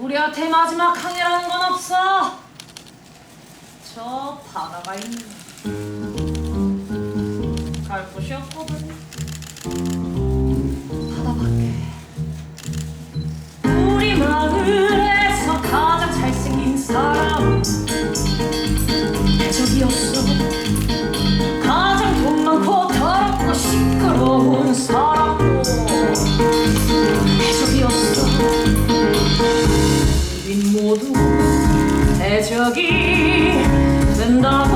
우리한테 마지막 항해라는 건 없어. 저 바다가 있네. 갈 곳이 없거든. 바다밖에. 우리 마을에서 가장 잘생긴 사람. 저기였어. 가장 돈 많고 더럽고 시끄러운 사람. 저기였어. 우린 모두 해적이 된다.